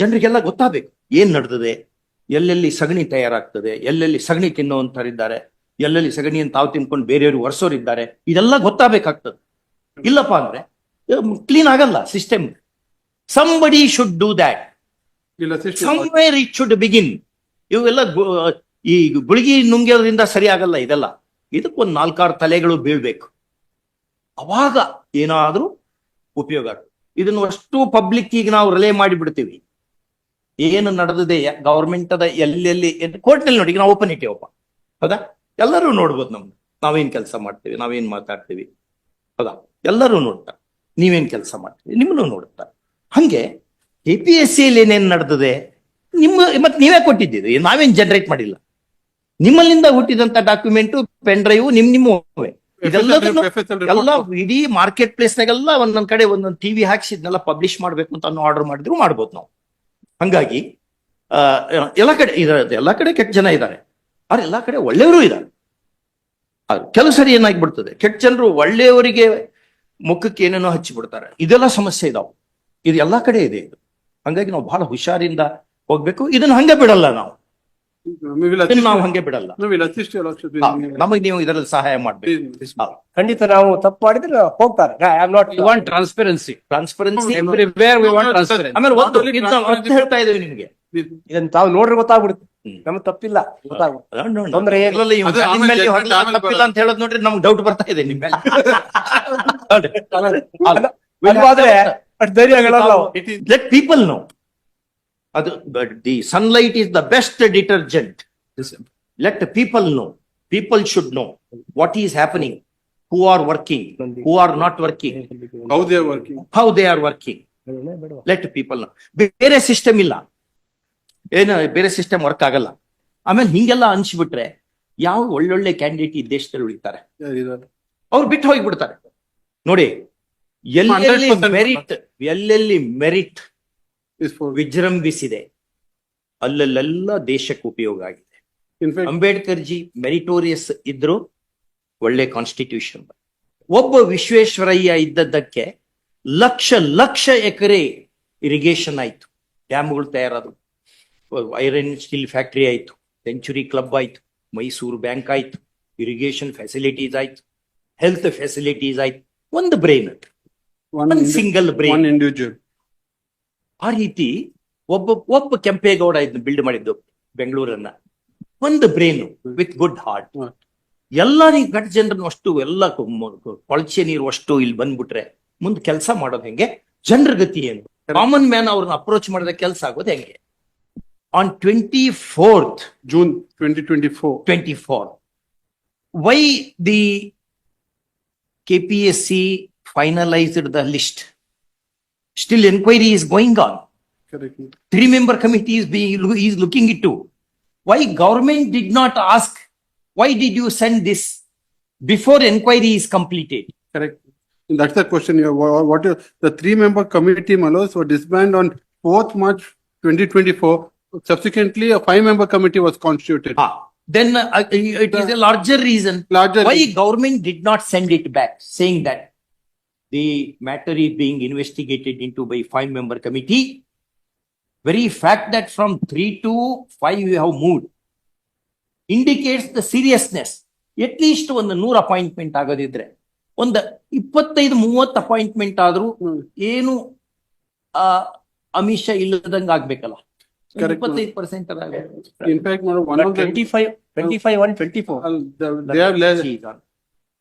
ಜನರಿಗೆಲ್ಲ ಗೊತ್ತಾಗಬೇಕು ಏನ್ ನಡೆದಿದೆ ಎಲ್ಲೆಲ್ಲಿ ಸಗಣಿ ತಯಾರಾಗ್ತದೆ ಎಲ್ಲೆಲ್ಲಿ ಸಗಣಿ ತಿನ್ನುವಂತರಿದ್ದಾರೆ ಎಲ್ಲೆಲ್ಲಿ ಸಗಣಿಯನ್ನು ತಾವು ತಿನ್ಕೊಂಡು ಬೇರೆಯವರು ಒರೆಸೋರಿದ್ದಾರೆ ಇದೆಲ್ಲ ಗೊತ್ತಾಗಬೇಕಾಗ್ತದೆ ಇಲ್ಲಪ್ಪ ಅಂದ್ರೆ ಕ್ಲೀನ್ ಆಗಲ್ಲ system somebody should do that somewhere it should begin ಇವೆಲ್ಲ ಈ ಗುಳಿಗಿ ನುಂಗೋದ್ರಿಂದ ಸರಿ ಆಗಲ್ಲ ಇದೆಲ್ಲ ಇದಕ್ಕೊಂದು ನಾಲ್ಕಾರು ತಲೆಗಳು ಬೀಳ್ಬೇಕು ಅವಾಗ ಏನಾದ್ರೂ ಉಪಯೋಗ ಇದನ್ನು ಅಷ್ಟು ಪಬ್ಲಿಕ್ ಈಗ ನಾವು ರಿಲೇ ಮಾಡಿಬಿಡ್ತೀವಿ ಏನು ನಡೆದಿದೆ ಗವರ್ಮೆಂಟ್ ಅದ ಎಲ್ಲೆಲ್ಲಿ ನಲ್ಲಿ ನೋಡಿ ನಾವು ಓಪನ್ ಇಟ್ಟಿವಪ್ಪ ಹೌದಾ ಎಲ್ಲರೂ ನೋಡ್ಬೋದು ನಮ್ದು ನಾವೇನ್ ಕೆಲಸ ಮಾಡ್ತೀವಿ ನಾವೇನ್ ಮಾತಾಡ್ತೀವಿ ಹೌದಾ ಎಲ್ಲರೂ ನೋಡ್ತಾರೆ ನೀವೇನ್ ಕೆಲಸ ಮಾಡ್ತೀವಿ ನಿಮ್ಮನ್ನು ನೋಡ್ತಾರೆ ಹಂಗೆ ಎ ಪಿ ಎಸ್ ಸಿಯಲ್ಲಿ ಏನೇನು ನಡೆದಿದೆ ನಿಮ್ಮ ಮತ್ತೆ ನೀವೇ ಕೊಟ್ಟಿದ್ದೀರಿ ನಾವೇನ್ ಜನರೇಟ್ ಮಾಡಿಲ್ಲ ನಿಮ್ಮಲ್ಲಿಂದ ಹುಟ್ಟಿದಂತ ಡಾಕ್ಯುಮೆಂಟ್ ಪೆನ್ ಡ್ರೈವ್ ನಿಮ್ ನಿಮ್ಮ ಎಲ್ಲ ಇಡೀ ಮಾರ್ಕೆಟ್ ಪ್ಲೇಸ್ ನಾಗೆಲ್ಲ ಒಂದೊಂದ್ ಕಡೆ ಒಂದೊಂದು ಟಿವಿ ಹಾಕ್ಸಿದ್ನೆಲ್ಲ ಪಬ್ಲಿಷ್ ಮಾಡ್ಬೇಕು ಅಂತ ಅನ್ನೋ ಆರ್ಡರ್ ಮಾಡಿದ್ರು ಮಾಡ್ಬೋದು ನಾವು ಹಂಗಾಗಿ ಎಲ್ಲ ಕಡೆ ಎಲ್ಲ ಕಡೆ ಕೆಟ್ಟ ಜನ ಇದ್ದಾರೆ ಆದ್ರೆ ಎಲ್ಲ ಕಡೆ ಒಳ್ಳೆಯವರು ಇದ್ದಾರೆ ಕೆಲವು ಸರಿ ಬಿಡ್ತದೆ ಕೆಟ್ಟ ಜನರು ಒಳ್ಳೆಯವರಿಗೆ ಮುಖಕ್ಕೆ ಏನೇನೋ ಹಚ್ಚಿಬಿಡ್ತಾರೆ ಇದೆಲ್ಲ ಸಮಸ್ಯೆ ಇದಾವೆ ಇದು ಎಲ್ಲ ಕಡೆ ಇದೆ ಇದು ಹಂಗಾಗಿ ನಾವು ಬಹಳ ಹುಷಾರಿಂದ ಹೋಗ್ಬೇಕು ಇದನ್ನ ಹಂಗೆ ಬಿಡಲ್ಲ ನಾವು ನಾವು ನಮಗೆ ನೀವು ಇದರಲ್ಲಿ ಸಹಾಯ ಮಾಡಬೇಕು ಖಂಡಿತ ನಾವು ತಪ್ಪು ಮಾಡಿದ್ರೆ ಹೋಗ್ತಾರೆ ಐ ಟ್ರಾನ್ಸ್ಪರೆನ್ಸಿ ಟ್ರಾನ್ಸ್ಪರೆನ್ಸಿ ತಾವು ನೋಡ್ರಿ ಗೊತ್ತಾಗ್ಬಿಡುತ್ತೆ ನಮ್ಗೆ ತಪ್ಪಿಲ್ಲ ಅಂತ ನೋಡ್ರಿ ಡೌಟ್ ಬರ್ತಾ ಇದೆ ಧೈರ್ಯ ಪೀಪಲ್ ನೋ ಅದು the Sunlight is the best detergent let people know people should know what is happening who are working who are not working how they are working let people know ಬೇರೆ system ಇಲ್ಲ ಏನು ಬೇರೆ system work ಆಗಲ್ಲ ಆಮೇಲೆ ಹಿಂಗೆಲ್ಲ ಅನ್ಸ್ಬಿಟ್ರೆ ಯಾವ ಒಳ್ಳೊಳ್ಳೆ candidate ಈ ದೇಶದಲ್ಲಿ ಉಳಿತಾರೆ ಅವ್ರು ಬಿಟ್ಟು ಹೋಗಿಬಿಡ್ತಾರೆ ನೋಡಿ ಎಲ್ಲೆಲ್ಲಿ ಮೆರಿಟ್ ಎಲ್ಲೆಲ್ಲಿ ಮೆರಿಟ್ ವಿಜೃಂಭಿಸಿದೆ ಅಲ್ಲಲ್ಲೆಲ್ಲ ದೇಶಕ್ಕೆ ಉಪಯೋಗ ಆಗಿದೆ ಅಂಬೇಡ್ಕರ್ ಜಿ ಮೆರಿಟೋರಿಯಸ್ ಇದ್ರು ಒಳ್ಳೆ ಕಾನ್ಸ್ಟಿಟ್ಯೂಷನ್ ಒಬ್ಬ ವಿಶ್ವೇಶ್ವರಯ್ಯ ಇದ್ದದ್ದಕ್ಕೆ ಲಕ್ಷ ಲಕ್ಷ ಎಕರೆ ಇರಿಗೇಷನ್ ಆಯ್ತು ಡ್ಯಾಮ್ಗಳು ತಯಾರಾದ್ರು ಐರನ್ ಸ್ಟೀಲ್ ಫ್ಯಾಕ್ಟರಿ ಆಯ್ತು ಸೆಂಚುರಿ ಕ್ಲಬ್ ಆಯ್ತು ಮೈಸೂರು ಬ್ಯಾಂಕ್ ಆಯ್ತು ಇರಿಗೇಷನ್ ಫೆಸಿಲಿಟೀಸ್ ಆಯ್ತು ಹೆಲ್ತ್ ಫೆಸಿಲಿಟೀಸ್ ಆಯ್ತು ಒಂದು ಬ್ರೈನ್ ಸಿಂಗಲ್ ಬ್ರೈನ್ ಇಂಡಿವಿಜುವಲ್ ಆ ರೀತಿ ಒಬ್ಬ ಒಬ್ಬ ಕೆಂಪೇಗೌಡ ಇದನ್ನ ಬಿಲ್ಡ್ ಮಾಡಿದ್ದು ಬೆಂಗಳೂರನ್ನ ಒಂದು ಬ್ರೈನ್ ವಿತ್ ಗುಡ್ ಹಾರ್ಟ್ ಎಲ್ಲ ಈ ಘಟ ಜನರನ್ನು ಅಷ್ಟು ಎಲ್ಲ ಕೊಳಚೆ ನೀರು ಅಷ್ಟು ಇಲ್ಲಿ ಬಂದ್ಬಿಟ್ರೆ ಮುಂದೆ ಕೆಲಸ ಮಾಡೋದು ಹೆಂಗೆ ಜನರ ಗತಿ ಏನು ಕಾಮನ್ ಮ್ಯಾನ್ ಅವ್ರನ್ನ ಅಪ್ರೋಚ್ ಮಾಡಿದ ಕೆಲಸ ಆಗೋದು ಹೆಂಗೆ on twenty fourth June twenty twenty four twenty four why the K P S C finalised the list Still inquiry is going on. Correct. Three member committee is being, is looking into. Why government did not ask, why did you send this before inquiry is completed? Correct. That's the question. You what the three member committee Malos were disbanded on 4th March 2024. Subsequently, a five member committee was constituted. Ah, then uh, it is a larger reason Larger. why government did not send it back, saying that the matter is being investigated into by five member committee. Very fact that from three to five we have moved. Indicates the seriousness. least one the noor appointment. One the ippadthai appointment adru, enu illa denga ag bekela. Correct. Ippadthai percent. In fact, one of 25, 25, They less.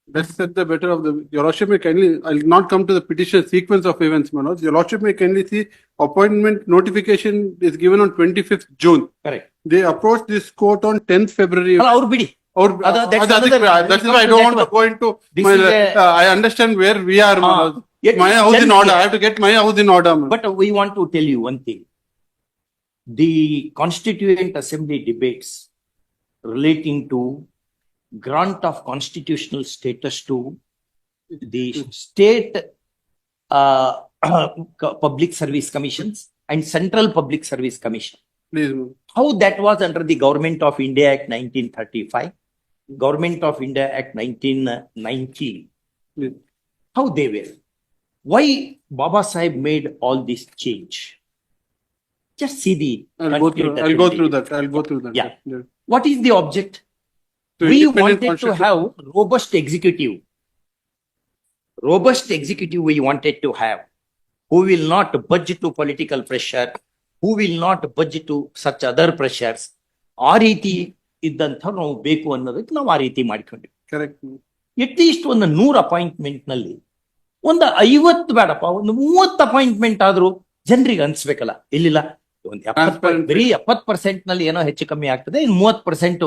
let's set the better of the, your lordship may kindly, I'll not come to the petition sequence of events, Manoj. Your lordship may kindly see appointment notification is given on twenty fifth June. Correct. They approached this court on tenth February. ಅಲ್ಲ ಅವ್ರು ಬಿಡಿ Or, Other- that's uh, that's another- why- that's why I don't want to go into, This my, is a- uh, I understand where we are, Ah, Manoj. yet My it's house in just order, I here. have to get my house in order. Manoj. But we want to tell you one thing. The Constituent Assembly debates relating to grant of constitutional status to the state uh, public service commissions and central public service commission Please. how that was under the government of india act 1935 government of india act 1990 how they were why baba sahib made all this change just see the i'll go through i'll go through that i'll go through that yeah. yeah. what is the object we wanted to have robust executive. Robust executive we wanted to have, who will not budge to political pressure, who will not budge to such other pressures. ಆ ರೀತಿ ಇದ್ದಂಥ ನಾವು ಬೇಕು ಅನ್ನೋದಕ್ಕೆ ನಾವು ಆ ರೀತಿ ಮಾಡಿಕೊಂಡ್ವಿ correct at least ಒಂದು ನೂರ್ ಅಪಾಯಿಂಟ್ಮೆಂಟ್ ನಲ್ಲಿ ಒಂದು ಐವತ್ತು ಬೇಡಪ್ಪ ಒಂದು ಮೂವತ್ತು ಅಪಾಯಿಂಟ್ಮೆಂಟ್ ಆದ್ರೂ ಜನರಿಗೆ ಅನ್ಸ್ಬೇಕಲ್ಲ ಇಲ್ಲಿಲ್ಲ ಬರೀ ಎಪ್ಪತ್ ಪರ್ಸೆಂಟ್ ನಲ್ಲಿ ಏನೋ ಹೆಚ್ಚು ಕಮ್ಮಿ ಆಗ್ತದೆ ಇನ್ ಮೂವತ್ ಪರ್ಸೆಂಟ್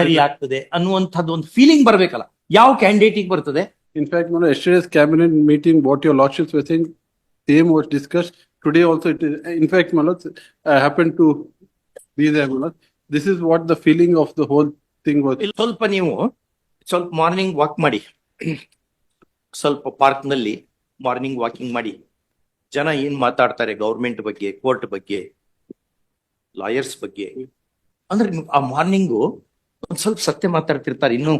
ಸರಿ ಆಗ್ತದೆ ಅನ್ನುವಂಥದ್ದು ಒಂದು ಫೀಲಿಂಗ್ ಬರ್ಬೇಕಲ್ಲ ಯಾವ ಕ್ಯಾಂಡಿಡೇಟ್ ಬರ್ತದೆ in fact madam yesterday's cabinet meeting what your lordship saying same was discuss today also it is in fact madam happen to Manoj this is what the feeling of the whole thing ಸ್ವಲ್ಪ ನೀವು ಸ್ವಲ್ಪ morning walk ಮಾಡಿ ಸ್ವಲ್ಪ park ನಲ್ಲಿ morning walking ಮಾಡಿ ಜನ ಏನ್ ಮಾತಾಡ್ತಾರೆ ಗೌರ್ಮೆಂಟ್ ಬಗ್ಗೆ ಕೋರ್ಟ್ ಬಗ್ಗೆ ಲಾಯರ್ಸ್ ಬಗ್ಗೆ ಅಂದ್ರೆ ಆ ಮಾರ್ನಿಂಗು ಒಂದ್ ಸ್ವಲ್ಪ ಸತ್ಯ ಮಾತಾಡ್ತಿರ್ತಾರೆ ಇನ್ನು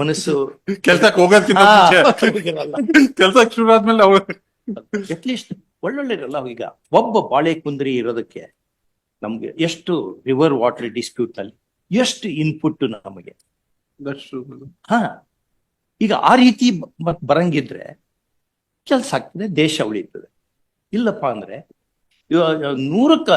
ಮನಸ್ಸು ಕೆಲ್ಸಕ್ಕೆ ಹೋಗೋದ್ಕಿಂತ ಶುರು ಆದ್ಮೇಲೆ ಅಟ್ಲೀಸ್ಟ್ ಒಳ್ಳೊಳ್ಳೆರಲ್ಲ ಈಗ ಒಬ್ಬ ಬಾಳೆ ಕುಂದ್ರಿ ಇರೋದಕ್ಕೆ ನಮ್ಗೆ ಎಷ್ಟು ರಿವರ್ ವಾಟರ್ ಡಿಸ್ಪ್ಯೂಟ್ ಅಲ್ಲಿ ಎಷ್ಟು ಇನ್ಪುಟ್ ನಮಗೆ ಹಾ ಈಗ ಆ ರೀತಿ ಬರಂಗಿದ್ರೆ ಕೆಲ್ಸ ಆಗ್ತದೆ ದೇಶ ಉಳಿತದೆ ಇಲ್ಲಪ್ಪ ಅಂದ್ರೆ ನೂರಕ್ಕ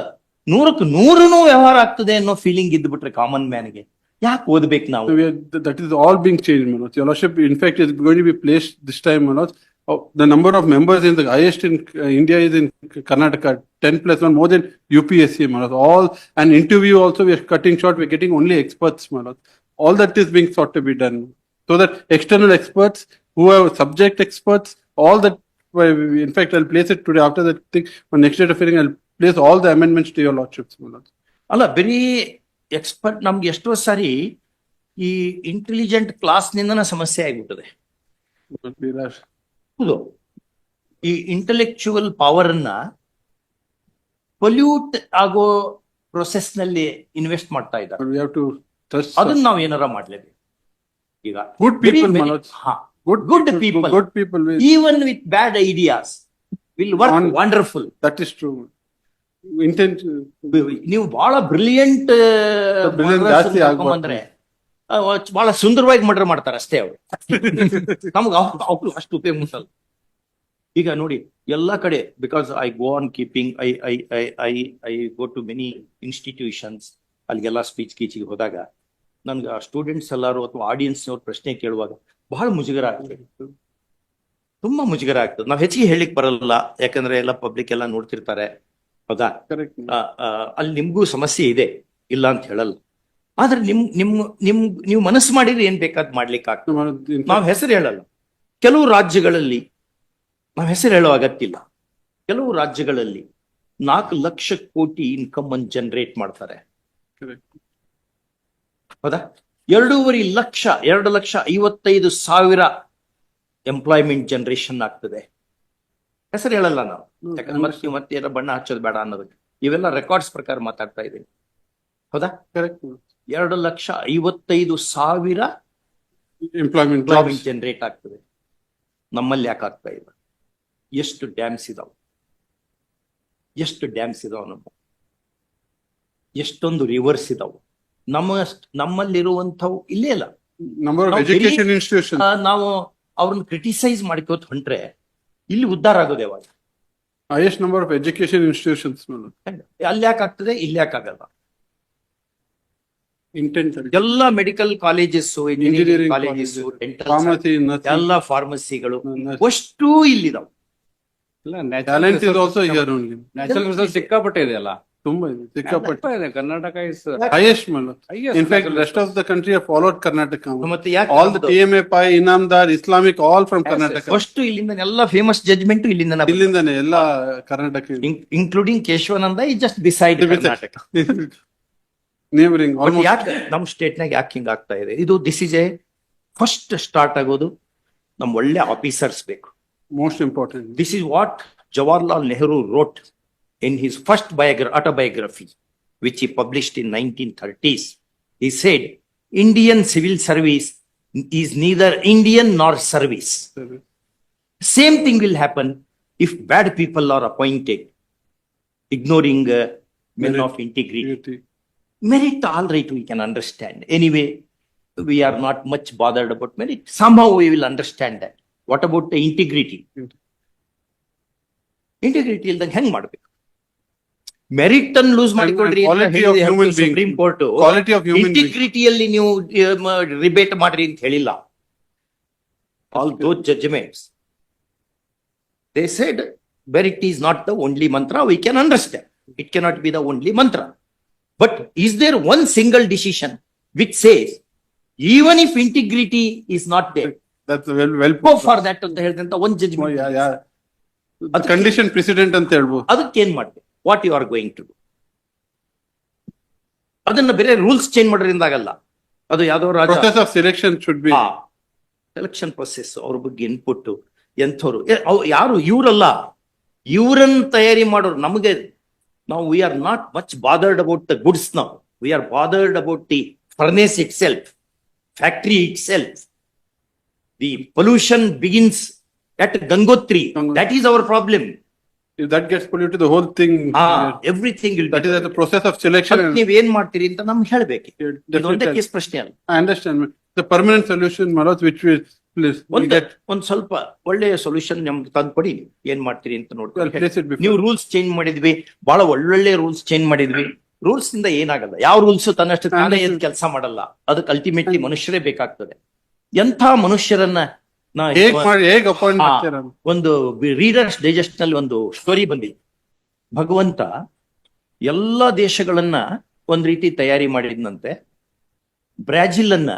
ನೂರಕ್ಕೆ ನೂರನು ವ್ಯವಹಾರ ಆಗ್ತದೆ ಅನ್ನೋ ಫೀಲಿಂಗ್ ಇದ್ಬಿಟ್ರೆ ಕಾಮನ್ ಮ್ಯಾನ್ಗೆ ಯಾಕೆ ಓದ್ಬೇಕು ನಾವು So we are, th- that is all being changed, Manoj. Your lordship, in fact, is going to be placed this time, Manoj. Oh, the number of members in the highest in uh, India is in K- Karnataka, ten plus one, more than UPSC, Manoj. All, and interview also, we are cutting short, we're getting only experts, Manoj. All that is being sought to be done. So that external experts, who are subject experts, all that, well, we- in fact, I'll place it today after that thing, on next date of hearing, I'll place all the amendments to your lordship ಅಲ್ಲ ಬರೀ expert ನಮ್ಗೆ ಎಷ್ಟೋ ಸಾರಿ ಈ intelligent class ನಿಂದ ಸಮಸ್ಯೆ ಆಗಿಬಿಟ್ಟಿದೆ ಹೌದು ಈ ಇಂಟೆಲೆಕ್ಚುವಲ್ ಪವರ್ ಅನ್ನ ಪೊಲ್ಯೂಟ್ ಆಗೋ ಪ್ರೊಸೆಸ್ ನಲ್ಲಿ ಇನ್ವೆಸ್ಟ್ ಮಾಡ್ತಾ ಇದ್ದಾರೆ ಅದನ್ನ ನಾವು ಏನಾರ ಮಾಡ್ಲೇಬೇಕು ಈಗ good people good good people good people even with bad ideas will work wonderful that is true ನೀವು ಬಹಳ ಬ್ರಿಲಿಯಂಟ್ ಅಂದ್ರೆ ಬಹಳ ಸುಂದರವಾಗಿ ಮರ್ಡರ್ ಮಾಡ್ತಾರೆ ಅಷ್ಟೇ ಅವರು ನಮ್ಗೆ ಅವ್ರು ಅಷ್ಟು ಉಪಯೋಗ ಈಗ ನೋಡಿ ಎಲ್ಲಾ ಕಡೆ because I go on keeping I I I I I go to many institutions ಅಲ್ಲಿಗೆಲ್ಲ ಸ್ಪೀಚ್ ಕೀಚಿಗೆ ಹೋದಾಗ ನನ್ಗೆ ಸ್ಟೂಡೆಂಟ್ಸ್ ಎಲ್ಲರೂ ಅಥವಾ ಆಡಿಯನ್ಸ್ ಅವ್ರ ಪ್ರಶ್ನೆ ಕೇಳುವಾಗ ಬಹಳ ಮುಜುಗರ ಆಗ್ತದೆ ತುಂಬಾ ಮುಜುಗರ ಆಗ್ತದೆ ನಾವು ಹೆಚ್ಚಿಗೆ ಹೇಳಿಕ್ ಬರಲ್ಲ ಯಾಕಂದ್ರೆ ಎಲ್ಲ ಪಬ್ಲಿಕ್ ಎಲ್ಲ ನೋಡ್ತಿರ್ತಾರೆ ಹೌದಾ ಅಲ್ಲಿ ನಿಮ್ಗೂ ಸಮಸ್ಯೆ ಇದೆ ಇಲ್ಲ ಅಂತ ಹೇಳಲ್ಲ ಆದ್ರೆ ನಿಮ್ ನಿಮ್ ನಿಮ್ ನೀವು ಮನಸ್ಸು ಮಾಡಿದ್ರೆ ಏನ್ ಬೇಕಾದ್ ಮಾಡ್ಲಿಕ್ಕೆ ಆಗ್ತದೆ ನಾವ್ ಹೆಸರು ಹೇಳಲ್ಲ ಕೆಲವು ರಾಜ್ಯಗಳಲ್ಲಿ ನಾವ್ ಹೆಸರು ಹೇಳೋ ಅಗತ್ಯ ಕೆಲವು ರಾಜ್ಯಗಳಲ್ಲಿ ನಾಲ್ಕು ಲಕ್ಷ ಕೋಟಿ ಇನ್ಕಮ್ ಅನ್ನು ಜನರೇಟ್ ಮಾಡ್ತಾರೆ ಹೌದಾ ಎರಡೂವರೆ ಲಕ್ಷ ಎರಡು ಲಕ್ಷ ಐವತ್ತೈದು ಸಾವಿರ ಎಂಪ್ಲಾಯ್ಮೆಂಟ್ ಜನರೇಷನ್ ಆಗ್ತದೆ ಹೆಸರು ಹೇಳಲ್ಲ ನಾವು ಯಾಕಂದ್ರೆ ಮತ್ತೆ ಮತ್ತೆ ಏನೋ ಬಣ್ಣ ಹಚ್ಚೋದು ಬೇಡ ಅನ್ನೋದಕ್ಕೆ ಇವೆಲ್ಲ ರೆಕಾರ್ಡ್ಸ್ ಪ್ರಕಾರ ಮಾತಾಡ್ತಾ ಇದ್ದೀನಿ ಹೌದಾ ಎರಡು ಲಕ್ಷ ಐವತ್ತೈದು ಸಾವಿರ ಎಂಪ್ಲಾಯ್ಮೆಂಟ್ ಜನರೇಟ್ ಆಗ್ತದೆ ನಮ್ಮಲ್ಲಿ ಯಾಕೆ ಆಗ್ತಾ ಇಲ್ಲ ಎಷ್ಟು ಡ್ಯಾಮ್ಸ್ ಇದಾವೆ ಎಷ್ಟು ಡ್ಯಾಮ್ಸ್ ಇದಾವೆ ನಮ್ಮ ಎಷ್ಟೊಂದು ರಿವರ್ಸ್ ಇದಾವೆ ನಮ್ಮ ನಮ್ಮಲ್ಲಿರುವಂಥವು ಇಲ್ಲೇ ಇಲ್ಲ ನಾವು ಅವ್ರನ್ನ ಕ್ರಿಟಿಸೈಸ್ ಮಾಡ್ಕೋತ ಹೊಂಟ್ರೆ ಇಲ್ಲಿ ಉದ್ಧಾರ ಆಗೋದು ಯಾವಾಗ highest number of education institutions ಅಲ್ಲಿ ಯಾಕೆ ಆಗ್ತದೆ ಇಲ್ಲಿ ಯಾಕೆ ಆಗಲ್ಲ ಇಂಟೆಂಟ್ ಎಲ್ಲ medical colleges engineering colleges pharmacy ಎಲ್ಲ ಫಾರ್ಮಸಿಗಳು ಅಷ್ಟು ಇಲ್ಲಿದಾವೆ ಇಲ್ಲ ನ್ಯಾಚುರಲ್ ಸಿಕ್ಕಾಪಟ್ಟೆ ಇದೆಯಲ್ಲ ತುಂಬಾ ಇದೆ ಸಿಕ್ಕಾಪಟ್ಟೆ Karnataka is highest madam in fact rest of the country followed Karnataka ಮತ್ತೆ ಯಾಕೆ all the T M A Pai Inamdar Islamic all from Karnataka first ಇಲ್ಲಿಂದ ಎಲ್ಲ ಫೇಮಸ್ ಜಜ್ಮೆಂಟ್ ಇಲ್ಲಿಂದ ಇಲ್ಲಿಂದಾನೆ ಎಲ್ಲ Karnataka including Kesavananda is just decide Karnataka neighbouring almost ಯಾಕೆ ನಮ್ಮ state ನಾಗ ಯಾಕೆ ಹಿಂಗ್ ಆಗ್ತಾ ಇದೆ ಇದು this is a first start ಆಗೋದು ನಮ್ ಒಳ್ಳೆ ಆಫೀಸರ್ಸ್ ಬೇಕು most important this is what Jawaharlal Nehru wrote in his first biogra- autobiography, which he published in 1930s. He said, Indian civil service is neither Indian nor service. Same thing will happen if bad people are appointed, ignoring uh, men Merit. of integrity. Unity. Merit, all right, we can understand. Anyway, we are not much bothered about merit. Somehow we will understand that. What about the integrity? Integrity. Integrity ಇಲ್ದಂಗೆ ಹೆಂಗ್ ಮಾಡ್ಬೇಕು merit ಅನ್ನು loose ಮಾಡಿಕೊಡ್ರಿ supreme court ಇಂಟಿಗ್ರಿಟಿಯಲ್ಲಿ ನೀವು rebate ಮಾಡ್ರಿ ಅಂತ ಹೇಳಿಲ್ಲ although judgements they said merit is not the only mantra we can understand it cannot be the only mantra but is there one single decision with says even if integrity is not there for that ಅಂತ ಹೇಳಿದಂತ ಒಂದ್ judgement condition president ಅಂತ ಹೇಳ್ಬೋದು ಅದಕ್ಕೆ ಏನ್ ಮಾಡ್ಬೇಕು what you are going to ಅದನ್ನ ಬೇರೆ ರೂಲ್ಸ್ ಚೇಂಜ್ ಮಾಡೋದ್ರಿಂದ ಆಗಲ್ಲ ಅದು ಯಾವ್ದೋ ಸೆಲೆಕ್ಷನ್ ಶುಡ್ ಸೆಲೆಕ್ಷನ್ ಪ್ರೊಸೆಸ್ ಅವ್ರ ಬಗ್ಗೆ ಇನ್ಪುಟ್ ಎಂಥವ್ರು ಯಾರು ಇವರಲ್ಲ ಇವರನ್ನ ತಯಾರಿ ಮಾಡೋರು ನಮಗೆ ನಾವು we are not much bothered about the goods ನಾವು we are bothered about the furnace itself factory itself the pollution begins at Gangotri that is our problem if that gets polluted, the whole thing. Everything ill that is at the process of selection. ನೀವ್ ಏನ್ ಮಾಡ್ತೀರಿ ಅಂತ ನಮ್ಗೆ ಹೇಳ್ಬೇಕು ಇದೊಂದೇ Definitely. Case ಪ್ರಶ್ನೆ ಅಲ್ಲ I understand. The permanent solution, Manoj, which we, ಒಂದ್ get, ಒಂದ್ ಸ್ವಲ್ಪ ಒಳ್ಳೆಯ ಸೊಲ್ಯೂಷನ್ ನಮ್ಗೆ ತಂದ್ಕೊಡಿ ಏನ್ ಮಾಡ್ತೀರಿ ಅಂತ well, ನೋಡ್ಕೊಳ್ಳಿ ನೀವು ರೂಲ್ಸ್ ಚೇಂಜ್ ಮಾಡಿದ್ವಿ ಬಹಳ ಒಳ್ಳೊಳ್ಳೆ ರೂಲ್ಸ್ ಚೇಂಜ್ ಮಾಡಿದ್ವಿ ರೂಲ್ಸ್ ಇಂದ ಏನಾಗಲ್ಲ ಯಾವ ರೂಲ್ಸ್ ತನ್ನಷ್ಟು ತಾನೇ ಎದ್ದು ಕೆಲಸ ಮಾಡಲ್ಲ ಅದಕ್ಕೆ ಅಲ್ಟಿಮೇಟ್ಲಿ ಮನುಷ್ಯರೇ ಬೇಕಾಗ್ತದೆ ಎಂಥ ಮನುಷ್ಯರನ್ನ ಒಂದು ರೀಡರ್ಸ್ ಡೈಜೆಸ್ಟ್ ನಲ್ಲಿ ಒಂದು ಸ್ಟೋರಿ ಬಂದಿ ಭಗವಂತ ಎಲ್ಲ ದೇಶಗಳನ್ನ ಒಂದ್ ರೀತಿ ತಯಾರಿ ಮಾಡಿದ್ನಂತೆ ಬ್ರಾಜಿಲ್ ಅನ್ನ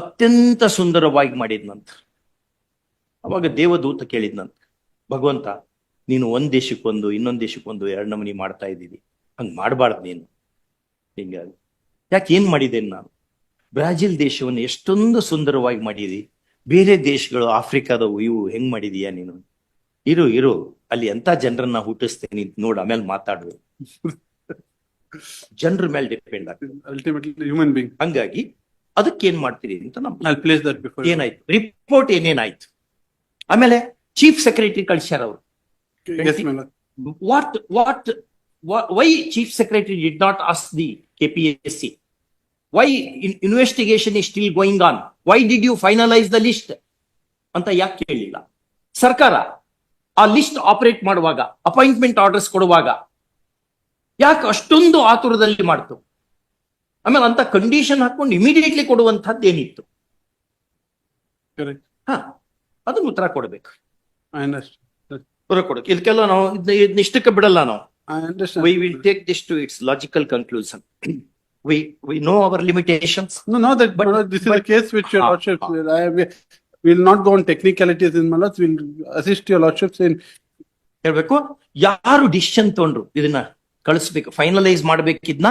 ಅತ್ಯಂತ ಸುಂದರವಾಗಿ ಮಾಡಿದ್ನಂತೆ ಅವಾಗ ದೇವದೂತ ಕೇಳಿದ್ನಂತೆ ಭಗವಂತ ನೀನು ಒಂದ್ ದೇಶಕ್ಕೊಂದು ಇನ್ನೊಂದ್ ದೇಶಕ್ಕೊಂದು ಎರಡ್ ನಮನಿ ಮಾಡ್ತಾ ಇದ್ದೀವಿ ಹಂಗ್ ಮಾಡಬಾರ್ದು ನೀನು ಹಿಂಗಾಗಿ ಯಾಕೆ ಏನ್ ಮಾಡಿದ್ದೇನೆ ನಾನು ಬ್ರಾಜಿಲ್ ದೇಶವನ್ನು ಎಷ್ಟೊಂದು ಸುಂದರವಾಗಿ ಮಾಡಿದಿ ಬೇರೆ ದೇಶಗಳು ಆಫ್ರಿಕಾದವು ಇವು ಹೆಂಗ್ ಮಾಡಿದೀಯಾ ನೀನು ಇರು ಇರು ಅಲ್ಲಿ ಎಂತ ಜನರನ್ನ ಹುಟ್ಟಿಸ್ತೇನೆ ನೋಡಿ ಆಮೇಲೆ ಮಾತಾಡುವ ಜನರ ಮೇಲೆ ಡಿಪೆಂಡ್ ಅಲ್ಟಿಮೇಟ್ಲಿ ಹ್ಯೂಮನ್ ಹಂಗಾಗಿ ಅದಕ್ಕೆ ಏನ್ ಮಾಡ್ತೀರಿ ಅಂತ ಏನಾಯ್ತು ರಿಪೋರ್ಟ್ ಏನೇನಾಯ್ತು ಆಮೇಲೆ ಚೀಫ್ ಸೆಕ್ರೆಟರಿ ಕಳಿಸ್ಯಾರ ಅವರು what what why chief secretary did not ask the see why investigation is still going on why did you finalise the list ಅಂತ ಯಾಕೆ ಕೇಳಲಿಲ್ಲ ಸರ್ಕಾರ ಆ ಲಿಸ್ಟ್ ಆಪರೇಟ್ ಮಾಡುವಾಗ ಅಪಾಯಿಂಟ್ಮೆಂಟ್ ಆರ್ಡರ್ಸ್ ಕೊಡುವಾಗ ಯಾಕೆ ಅಷ್ಟೊಂದು ಆತುರದಲ್ಲಿ ಮಾಡ್ತು ಆಮೇಲೆ ಅಂತ ಕಂಡೀಷನ್ ಹಾಕೊಂಡು ಇಮಿಡಿಯೇಟ್ಲಿ ಕೊಡುವಂತಹದ್ದು ಏನಿತ್ತು ಅದನ್ನು ಉತ್ತರ ಕೊಡಬೇಕು ಇದಕ್ಕೆಲ್ಲ ನಾವು ಇದನ್ನ ಇಷ್ಟಕ್ಕೆ ಬಿಡಲ್ಲ ನಾವು will take this to its logical conclusion we we know our limitations. No, no, that, but, no, this but, is case which your ah, lordships ah, will. I will not go on technicalities in Malas. We'll assist your lordships in. ಹೇಳ್ಬೇಕು ಯಾರು decision ತಗೊಂಡ್ರು ಇದನ್ನ ಕಳಿಸ್ಬೇಕು finalise ಮಾಡ್ಬೇಕಿದ್ನ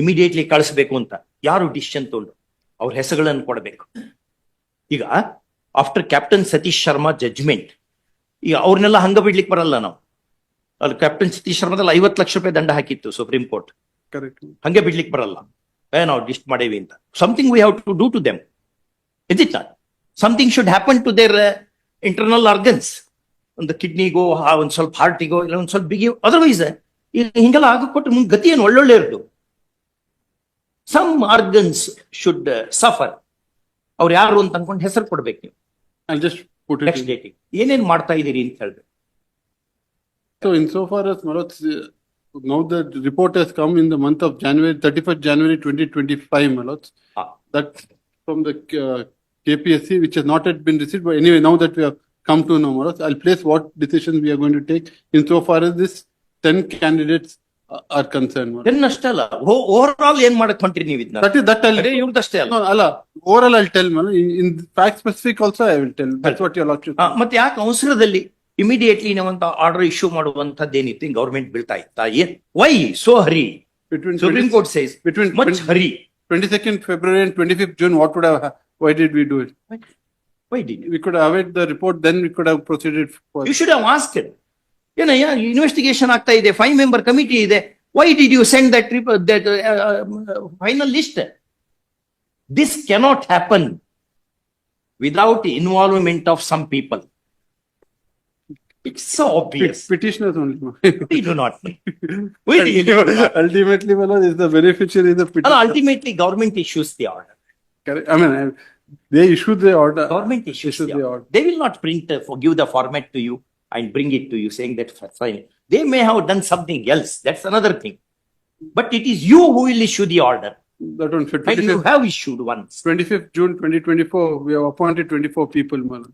immediately ಕಳಿಸ್ಬೇಕು ಅಂತ ಯಾರು decision ತಗೊಂಡ್ರು ಅವ್ರ ಹೆಸರುಗಳನ್ನು ಕೊಡಬೇಕು ಈಗ after captain Satish Sharma judgment ಈಗ ಅವ್ರನ್ನೆಲ್ಲ ಹಂಗ ಬಿಡ್ಲಿಕ್ಕೆ ಬರಲ್ಲ ನಾವು ಅಲ್ಲಿ ಕ್ಯಾಪ್ಟನ್ ಸತೀಶ್ ಶರ್ಮಾದಲ್ಲಿ ಐವತ್ತು ಲಕ್ಷ ರೂಪಾಯಿ ದಂಡ ಹಾಕಿತ್ತು ಸುಪ್ರೀಂ ಕೋರ್ಟ್ ಹಂಗೆ ಬಿಡ್ಲಿಕ್ಕೆ ಬರಲ್ಲ ನಾವು ಡಿಸ್ಟ್ ಮಾಡೇವಿ ಅಂತ something we have to do to them is it not something should happen to their internal organs ಒಂದು ಕಿಡ್ನಿಗೋ ಒಂದು ಸ್ವಲ್ಪ ಹಾರ್ಟಿಗೋ ಇಲ್ಲ ಒಂದು ಸ್ವಲ್ಪ ಬಿಗಿ ಅದರ್ವೈಸ್ ಹಿಂಗೆಲ್ಲ ಆಗ ಕೊಟ್ಟು ಮುಂದೆ ಗತಿ ಏನು ಒಳ್ಳೊಳ್ಳೆ ಇರೋದು ಸಮ್ ಆರ್ಗನ್ಸ್ ಶುಡ್ ಸಫರ್ ಅವ್ರು ಯಾರು ಅಂತ ಅನ್ಕೊಂಡು ಹೆಸರು ಕೊಡ್ಬೇಕು ನೀವು ಏನೇನ್ ಮಾಡ್ತಾ ಇದೀರಿ ಅಂತ ಹೇಳಿದ್ರೆ so in so far now the report has come in the month of January, 31st January 2025, my Ah. That's from the uh, KPSC, which has not yet been received. But anyway, now that we have come to know, my I'll place what decisions we are going to take in so far as this 10 candidates are concerned. That is, that I'll, no, Allah, overall I'll tell, you. In, fact specific also I will tell. That's what your lordship. ಆ, immediately ನಾವಂತ order issue ಮಾಡುವಂತದ್ದೇನಿತ್ತು government ಬೀಳ್ತಾ ಇತ್ತಾ ಏನ್ why so hurry supreme court says between much hurry twenty second February and twenty fifth June what would why did we do it why did we could await the report then we could have proceeded you should have asked ಏನಯ್ಯ investigation ಆಗ್ತಾ ಇದೆ five member committee ಇದೆ why did you send that that final list this cannot happen without involvement of some people it's so obvious. Petitioners only. we do not need. We really do not. Ultimately, Manoj, is the beneficiary is the petitioner. ultimately, government issues the order. Correct. I mean, they issue the order. Government issues Issue the the order. order. They will not print, uh, give the format to you and bring it to you saying that f- sign They may have done something else. That's another thing. But it is you who will issue the order. That one, And you have issued once. 25th June 2024, we have appointed 24 people, Manoj.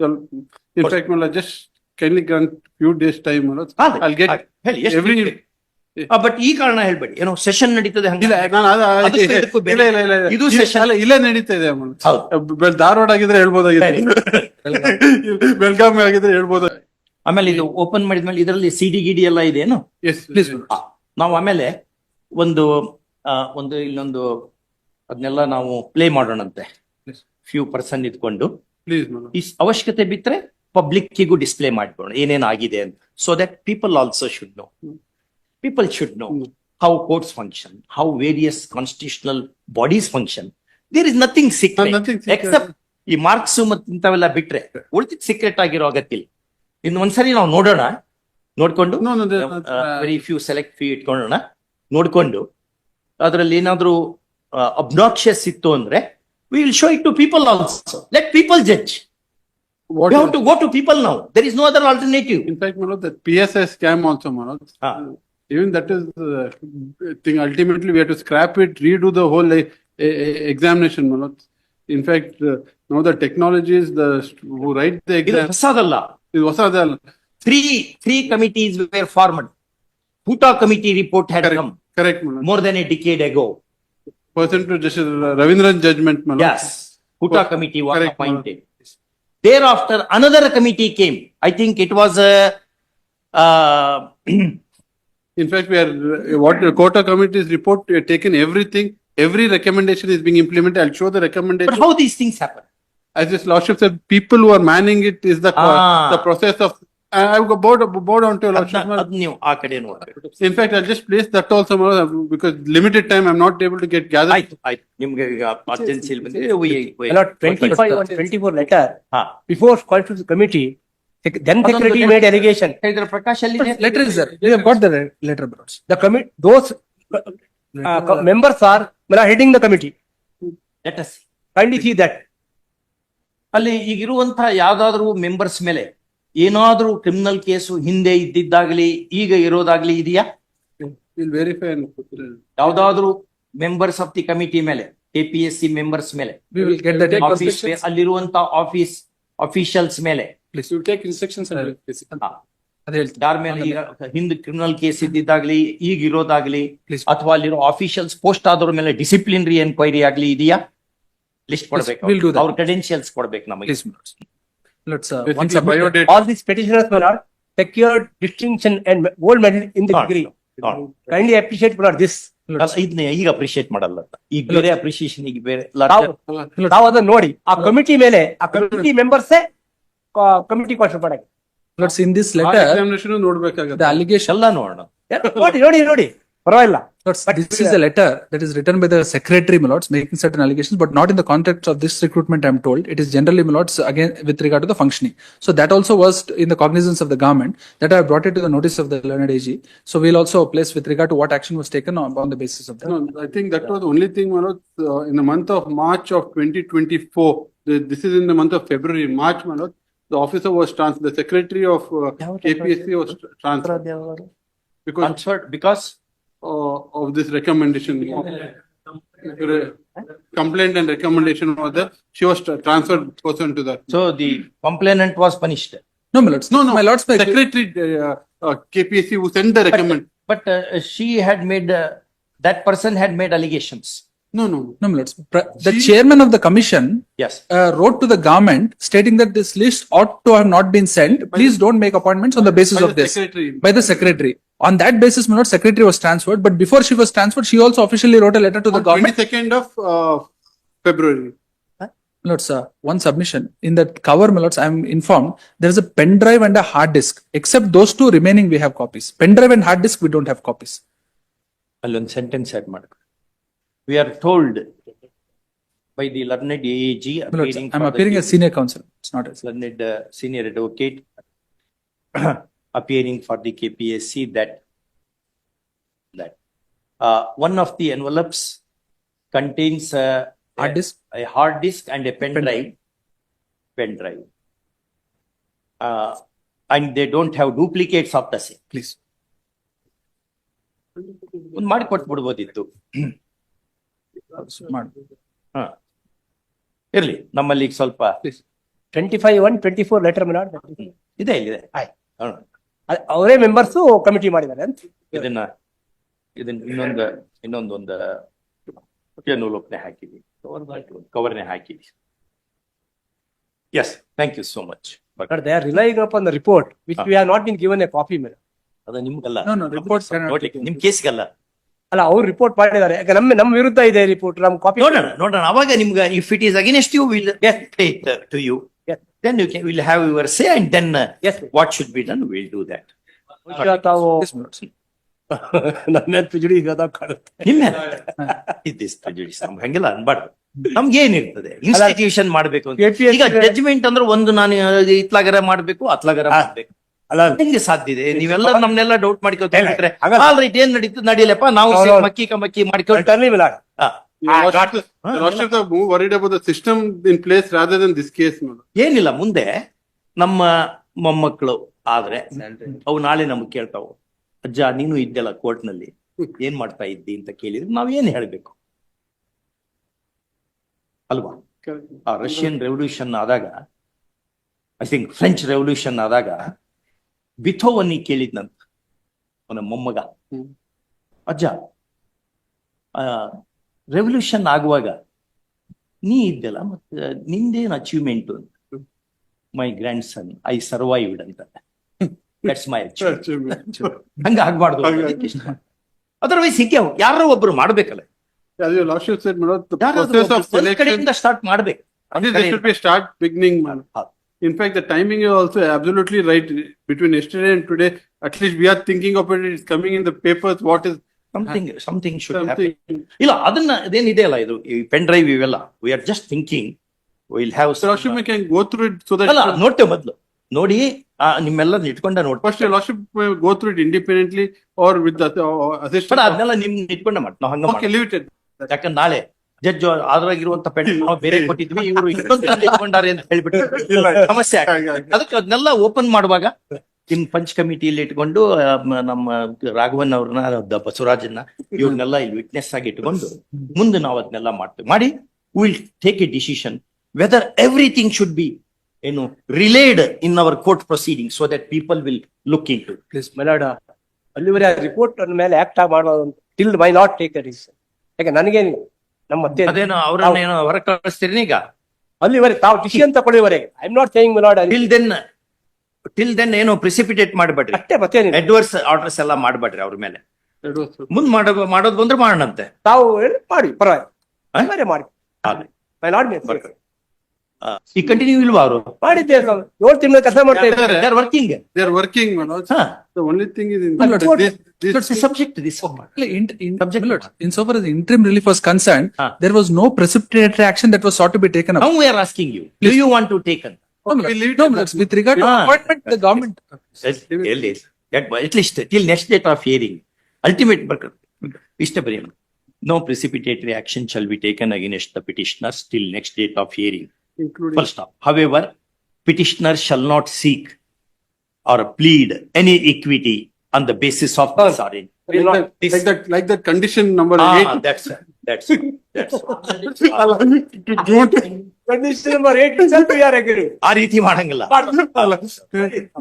So, In But- fact, Manoj, just kindly grant few days time ಅಲ್ಲ, I'll ಆ, but ಈ ಕಾರಣ ಹೇಳ್ಬೇಡಿ ಏನೋ session ನಡೀತದೆ ಹಂಗೆ. ಇಲ್ಲ ನಾನು ಇಲ್ಲ ಇಲ್ಲ ಇದು ಇದು ಇಲ್ಲೇ ನಡೀತಾ ಇದೆ ಹೌದು. ಧಾರವಾಡ ಆಗಿದ್ರೆ ಹೇಳ್ಬೋದಾಗಿತ್ತು ಬೆಳಗಾವಿ ಆಗಿದ್ರೆ ಹೇಳ್ಬೋದು ಆಮೇಲೆ ಇದು ಓಪನ್ ಮಾಡಿದ್ಮೇಲೆ ಇದರಲ್ಲಿ ಸಿಡಿ ಗಿಡಿ ಎಲ್ಲ ಇದೆ ಏನು ಎಸ್ ಪ್ಲೀಸ್ ನಾವು ಆಮೇಲೆ ಒಂದು ಆ, ಒಂದು ಇಲ್ಲೊಂದು ಅದನ್ನೆಲ್ಲ ನಾವು ಪ್ಲೇ ಮಾಡೋಣಂತೆ ಫ್ಯೂ ಪರ್ಸನ್ ಇದ್ಕೊಂಡು ಪ್ಲೀಸ್ ಈ ಅವಶ್ಯಕತೆ ಬಿಟ್ರೆ ಪಬ್ಲಿಕ್ಕಿಗೂ ಡಿಸ್ಪ್ಲೇ ಮಾಡ್ಬೋಣ ಏನೇನಾಗಿದೆ ಅಂತ so that people also should know people should know how courts function how various constitutional bodies function there is nothing secret except ಈ ಮಾರ್ಕ್ಸ್ ಮತ್ತೆ ಇಂಥವೆಲ್ಲ ಬಿಟ್ರೆ ಉಳಿದ ಸೀಕ್ರೆಟ್ ಆಗಿರೋ ಅಗತ್ಯ ಒಂದ್ಸರಿ ನಾವು ನೋಡೋಣ ನೋಡ್ಕೊಂಡು ವೆರಿ ಫ್ಯೂ ಸೆಲೆಕ್ಟ್ ಫ್ಯೂ ಇಟ್ಕೊಳ್ಳೋಣ ನೋಡ್ಕೊಂಡು ಅದರಲ್ಲಿ ಏನಾದ್ರೂ ಅಬ್ನಾಕ್ಷಿಯಸ್ ಇತ್ತು ಅಂದ್ರೆ will show it to people also let people judge what you is- have to go to people now there is no other alternative In fact, Manoj, that PSI scam also, Manoj. Ah. Even that is the thing. Ultimately, we have to scrap it, redo the whole like, e- e- examination, Manoj. In fact, uh, now the technologies, the st- who write the ಇದು exam, ಹೊಸದಲ್ಲ is ಹೊಸದಲ್ಲ. Three three committees were formed Huta committee report had Correct, come correct, Manoj. more than a decade ago. Person to Justice Ravindran judgment, Manoj. Yes, Huta Oh, committee was correct, appointed. Thereafter, another committee came. I think it was a, uh, uh In fact, we are, what the quota committee's report, we have taken everything, every recommendation is being implemented. I'll show the but recommendation. how these things happen? As this lordship said, people who are manning it is the, Ah. the process of ನೀವು ಆ ಕಡೆಸ್ limited committing ಖಂಡಿತ ಈಗ ಯಾವ್ದಾದ್ರು members ಮೇಲೆ ಏನಾದರೂ criminal case ಹಿಂದೆ ಇದ್ದಿದ್ದಾಗ್ಲಿ ಈಗ ಇರೋದಾಗ್ಲಿ ಇದೆಯಾ ವೆರಿಫೈ ಯಾವ್ದಾದ್ರು ಮೆಂಬರ್ಸ್ ಆಫ್ ದಿ ಕಮಿಟಿ ಮೇಲೆ ಎಸ್ ಸಿ ಮೆಂಬರ್ಸ್ ಮೇಲೆ ಅಲ್ಲಿರುವಂತ ಆಫೀಸ್ ಅಫಿಷಿಯಲ್ಸ್ ಮೇಲೆ ಯಾರ ಮೇಲೆ ಹಿಂದ್ ಕ್ರಿಮಿನಲ್ ಕೇಸ್ ಇದ್ದಿದ್ದಾಗ್ಲಿ ಈಗ ಇರೋದಾಗ್ಲಿ ಅಥವಾ ಅಲ್ಲಿರೋ ಆಫೀಷಿಯಲ್ಸ್ ಪೋಸ್ಟ್ ಆದ್ರ ಮೇಲೆ ಡಿಸಿಪ್ಲಿನರಿ ಎನ್ಕ್ವೈರಿ ಆಗ್ಲಿ ಇದೆಯಾ ಲಿಸ್ಟ್ ಕೊಡ್ಬೇಕು ಅವ್ರ ಕ್ರೆಡೆನ್ಶಿಯಲ್ಸ್ ಕೊಡ್ಬೇಕು ನಮಗೆ Let's, uh, once a bio all these petitioners were not secured distinction and gold medal in the degree. Kindly appreciate for this. ಅಲ್ಲ, ಇದ್ನ ಈಗ ಅಪ್ರಿಶಿಯೇಟ್ appreciate. ಅಂತ. ಈಗ ಬೇರೆ ಅಪ್ರಿಶಿಯೇಷನ್ ಈಗ ಬೇರೆ larger- ನಾವು- ನಾವು ಅದನ್ನ ನೋಡಿ committee members ಮೇಲೆ ಆ committee Let's in this letter, examination ನೋಡ್ಬೇಕಾಗತ್ತೆ the allegations ಎಲ್ಲ ನೋಡೋಣ ನೋಡಿ ನೋಡಿ This is a letter that is written by the secretary, my lords, making certain allegations, but not in the context of this recruitment, I'm told. It is generally, my lords, again, with regard to the functioning. So that also was in the cognizance of the government, that I brought it to the notice of the learned AG. So we'll also place with regard to what action was taken on the basis of that. No, I think that was the only thing, my lords, uh, in the month of March of 2024. This is in the month of February, March, my lords. The officer was transferred. The secretary of uh, KPSC was transferred. Because uh, of this recommendation. Uh, complaint and recommendation was that she was transferred person to that. So the complainant was punished. No, my lords. No, no. My lords, my Secretary, uh, uh, KPSC who sent the recommend, But uh, she had made, uh, that person had made allegations. no, no, no. no, my lords. The She- chairman of the commission Yes. uh, wrote to the government stating that this list ought to have not been sent. Please don't make appointments on the basis By the of this Secretary. by the secretary. On that basis, my lord, secretary was transferred, but before she was transferred, she also officially wrote a letter to the On government. twenty-second of uh, February. My lords, uh, one submission. In that cover, my lords, I am informed there is a pen drive and a hard disk. Except those two remaining, we have copies. Pen drive and hard disk, we don't have copies. ಅಲ್ಲೊಂದು sentence add ಮಾಡ we are told by the learned A G My lords, I'm appearing as senior counsel. It's not as. learned uh, senior advocate appearing for the KPSC that that uh, one of the envelopes contains a hard disk, a, a hard disk and a pen, pen drive. Pen drive. Uh, and they don't have duplicates of the same. Please. ಒಂದು ಮಾಡಿ ಕೊಟ್ಬಿಡ್ಬೋದಿತ್ತು ಹಾ ಇರ್ಲಿ ನಮ್ಮಲ್ಲಿ ಈಗ ಸ್ವಲ್ಪ twenty five one twenty four letter ಮೇಲೆ ಇದೆ ಇಲ್ಲಿದೆ ಆಯ್ತು ಅವರೇ ಮೆಂಬರ್ಸ್ ಕಮಿಟಿ ಮಾಡಿದ್ದಾರೆ ಅಂತ ಇದನ್ನ ಇದನ್ನ ಇನ್ನೊಂದು ಇನ್ನೊಂದೊಂದು ನೂಲೋಪ್ನೆ ಹಾಕಿದ್ವಿ ಕವರ್ನೆ ಹಾಕಿದ್ವಿ yes thank you so much but they are relying up on the report which we have not been given a copy ಮೇಲೆ ಅದು ನಿಮ್ಗಲ್ಲ ರಿಪೋರ್ಟ್ ನಿಮ್ ಕೇಸ್ಗಲ್ಲ ಅಲ್ಲ ಅವ್ರು ರಿಪೋರ್ಟ್ ಮಾಡಿದ್ದಾರೆ ಯಾಕೆ ನಮ್ಮ ನಮ್ಮ ವಿರುದ್ಧ ಇದೆ ರಿಪೋರ್ಟ್ ನಮ್ ಕಾಪಿ ನೋಡೋಣ ನೋಡೋಣ ಅವಾಗ ನಿಮ್ಗೆ ಇಫ್ ಇಟ್ ಈಸ್ ಎಷ್ಟು you will to you then you can, we'll have your say and then uh, Yes, sir. what should be done, we'll do ಮಾಡ್ಬೇಕು ಈಗ ಜಡ್ಜ್ಮೆಂಟ್ ಅಂದ್ರೆ ಒಂದು ನಾನು ಇತ್ಲಾಗರ ಮಾಡ್ಬೇಕು ಅತ್ಲಾಗರ ಮಾಡ್ಬೇಕು ಅಲ್ಲ ಹೆಂಗೆ ಸಾಧ್ಯ ಇದೆ ನೀವೆಲ್ಲ ನಮ್ನೆಲ್ಲ ಡೌಟ್ ಮಾಡ್ಕೊತ ಇಲ್ಲ, ಏನ್ ನಡೀತು ನಡೀಲಪ್ಪ ನಾವು ಮಕ್ಕಿ ಮಾಡ್ಕೊಂಡು ಏನಿಲ್ಲ ಮುಂದೆ ನಮ್ಮ ಮೊಮ್ಮಕ್ಕಳು ಆದ್ರೆ ಅವು ನಾಳೆ ನಮ್ಗೆ ಕೇಳ್ತಾವು ಅಜ್ಜ ನೀನು ಇದ್ದೆಲ್ಲ ಕೋರ್ಟ್ ನಲ್ಲಿ ಏನ್ ಮಾಡ್ತಾ ಇದ್ದಿ ಅಂತ ಕೇಳಿದ್ರೆ ನಾವ್ ಏನ್ ಹೇಳ್ಬೇಕು ಅಲ್ವಾ ಆ ರಷ್ಯನ್ ರೆವಲ್ಯೂಷನ್ ಆದಾಗ ಐ ಥಿಂಕ್ ಫ್ರೆಂಚ್ ರೆವಲ್ಯೂಷನ್ ಆದಾಗ ಬಿಥೋವನ್ನಿ ಕೇಳಿದ್ನಂತ ಅವನ ಮೊಮ್ಮಗ ಅಜ್ಜ ರೆವಲ್ಯೂಷನ್ ಆಗುವಾಗ ನೀ ಇದ್ದಲ್ಲ ಮತ್ತೆ ನಿಂದೇನು ಅಚೀವ್ಮೆಂಟ್ ಅಂತ my grandson I survived ಅಂತ ಹಂಗ ಆಗ್ಬಾರ್ದು ಅದರ ವೈ ಯಾರೋ ಒಬ್ರು ಮಾಡ್ಬೇಕಲ್ಲ ಸ್ಟಾರ್ಟ್ ಮಾಡ್ಬೇಕು today at least we are thinking of it is coming in the paper what is something something should ಇಲ್ಲ ಅದನ್ನ ಅದೇನಿದೆ ಅಲ್ಲ ಇದು ಈ ಪೆನ್ ಡ್ರೈವ್ ಇವೆಲ್ಲ we are just thinking will have ಅಲ್ಲ ನೋಡ್ತೇವೆ ಮೊದಲು ನೋಡಿ ನಿಮ್ಮೆಲ್ಲ ಇಟ್ಕೊಂಡ ನೋಡಿ first lordship go through it independently or with assistant ಅದನ್ನೆಲ್ಲ ನಿಮ್ ಇಟ್ಕೊಂಡ ಮಾಡಿ ನಾವು ಹಂಗ ಲಿಮಿಟೆಡ್ ಯಾಕಂದ್ರೆ ನಾಳೆ ಜಡ್ಜ್ ಅದ್ರಾಗಿರುವಂತ ಪೆನ್ ನಾವು ಬೇರೆ ಕೊಟ್ಟಿದ್ವಿ ಇವರು ಇನ್ನೊಂದು ಇಟ್ಕೊಂಡಾರೆ ಅಂತ ಹೇಳ್ಬಿಟ್ಟು ಸಮಸ್ಯೆ ಅದಕ್ಕೆ ಅದನ್ನೆಲ್ಲ ಓಪನ್ ಮಾಡುವಾಗ ಇನ್ ಪಂಚ್ ಕಮಿಟಿಯಲ್ಲಿ ಇಟ್ಕೊಂಡು ನಮ್ಮ ರಾಘವನ್ ಅವ್ರನ್ನ ಬಸವರಾಜನ್ನ ಇವ್ರನ್ನೆಲ್ಲ ಇಲ್ಲಿ ವಿಟ್ನೆಸ್ ಆಗಿ ಇಟ್ಕೊಂಡು ಮುಂದೆ ನಾವು ಅದನ್ನೆಲ್ಲ ಮಾಡ್ತೀವಿ ಮಾಡಿ will take a decision whether everything should be ಏನು relied in our court proceeding so that people will look into please ಮೆಲಾಡ ಅಲ್ಲಿವರೆ ರಿಪೋರ್ಟ್ ಮೇಲೆ ಆಕ್ಟ್ ಮಾಡೋದು till my not take a decision ಯಾಕೆ ನನಗೆ ನಮ್ಮ ಅವರನ್ನ ಏನೋ ಹೊರ ಕಳಿಸ್ತೀರಿ ಈಗ ಅಲ್ಲಿವರೆ ತಾವು decision ತಗೊಳ್ಳಿವರೆಗೆ I am not saying milord till then till then ಏನು ಪ್ರಿಸಿಪಿಟೇಟ್ ಮಾಡ್ಬೇಡ್ರಿ ಅಷ್ಟೇ ಅಡ್ವರ್ಸ್ ಆರ್ಡರ್ಸ್ ಎಲ್ಲ ಮಾಡ್ಬೇಡ್ರಿ ಅವ್ರ ಮೇಲೆ ಮುಂದ್ ಮಾಡ ಬಂದ್ರೆ ಮಾಡೋಣಂತೆ ತಾವು ಮಾಡಿ ಈ ಕಂಟಿನ್ಯೂ ಇಲ್ವಾ ಅವರು ಮಾಡಿದ್ದೆ working subject relief was concern there was no action to be want to take No, no, with regard to ah. appointment, the government. At at least till next date of hearing, ultimate, Mr. Prem, no precipitatory action shall be taken against the petitioners till next date of hearing. Including. First stop. However, petitioner shall not seek or plead any equity on the basis of this Like that, like that, condition number ah, eight. Ah, that's, that's, condition number eight self ಯಾರ್ agree. ಆ ರೀತಿ ಮಾಡಂಗಿಲ್ಲ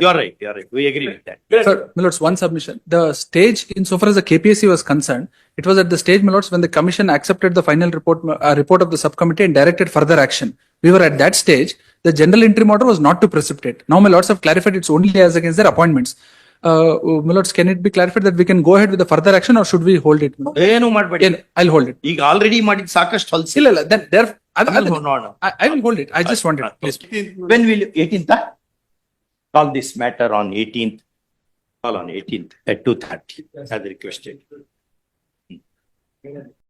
you are right you are right we agree with that Sir, my lords, one submission. The stage, insofar as the KPSC was concerned, it was at the stage, my lords, when the commission accepted the final report, uh, report of the subcommittee and directed further action. We were at that stage. The general interim order was not to precipitate. Now, my lords have clarified it's only as against their appointments. Uh, my lords, can it be clarified that we can go ahead with the further action or should we hold it? my lord? ಏನು ಮಾಡ್ಬೇಡಿ Again, I'll hold it. ಈಗ already ಮಾಡಿದ್ ಸಾಕಷ್ಟು ಹೊಲ್ಸಿ ಇಲ್ಲ, ಇಲ್ಲ, then there, I, I, ನೋಡೋಣ I, I will hold it. I just wanted, please. When will eighteenth call this matter on eighteenth call on eighteenth at two thirty as requested